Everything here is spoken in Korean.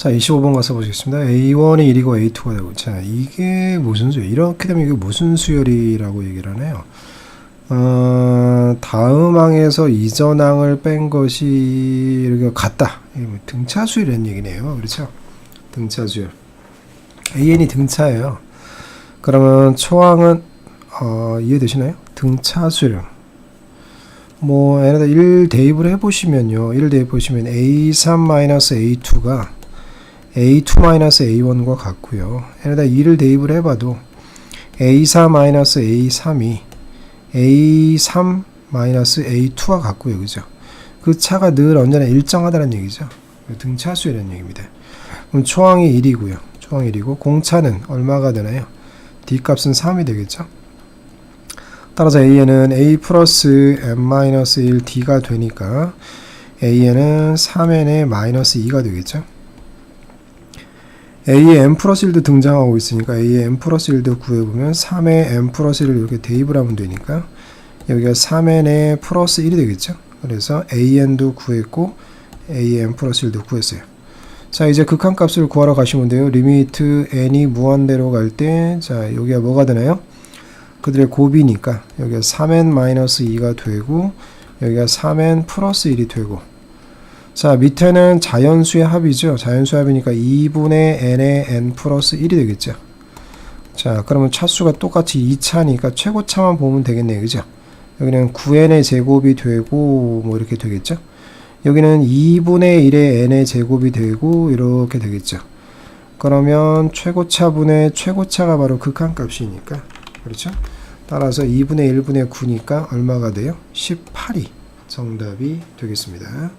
자, 25번 가서 보시겠습니다. A1이 1이고 A2가 되고. 자, 이게 무슨 수열? 이렇게 되면 이게 무슨 수열이라고 얘기를 하나요? 어, 다음 항에서 이전 항을 뺀 것이 이렇게 같다. 뭐 등차 수열이라는 얘기네요. 그렇죠? 등차 수열. AN이 등차예요. 그러면 초항은 어, 이해되시나요? 등차 수열. 뭐 얘네들 1 대입을 해보시면요. 1 대입 보시면 A3-A2가 A2-A1과 같고요. 얘네들 2를 대입을 해봐도 A4-A3이 A3-A2와 같고요. 그죠? 그 차가 늘 언제나 일정하다는 얘기죠. 등차수라는 얘기입니다. 그럼 초항이 1이고요. 초항 1이고 공차는 얼마가 되나요? D 값은 3이 되겠죠. 따라서 A에는 A 플러스 M-1 D가 되니까 A에는 3n의 마이너스 2가 되겠죠. A에 M 플러스 1도 등장하고 있으니까 A에 M 플러스 1도 구해보면 3에 M 플러스 1을 이렇게 대입을 하면 되니까 여기가 3n의 플러스 1이 되겠죠. 그래서 AN도 구했고 M 플러스 1도 구했어요. 자 이제 극한값을 구하러 가시면 돼요. 리미트 n이 무한대로 갈 때 자 여기가 뭐가 되나요? 그들의 곱이니까 여기가 3n-2가 되고 여기가 3n 플러스 1이 되고 자 밑에는 자연수의 합이죠. 자연수의 합이니까 2분의 n의 n 플러스 1이 되겠죠. 자 그러면 차수가 똑같이 2차니까 최고차만 보면 되겠네요. 그죠? 여기는 9n의 제곱이 되고 뭐 이렇게 되겠죠. 여기는 2분의 1의 n의 제곱이 되고 이렇게 되겠죠. 그러면 최고차분의 최고차가 바로 극한값이니까 그렇죠? 따라서 2분의 1분의 9니까 얼마가 돼요? 18이 정답이 되겠습니다.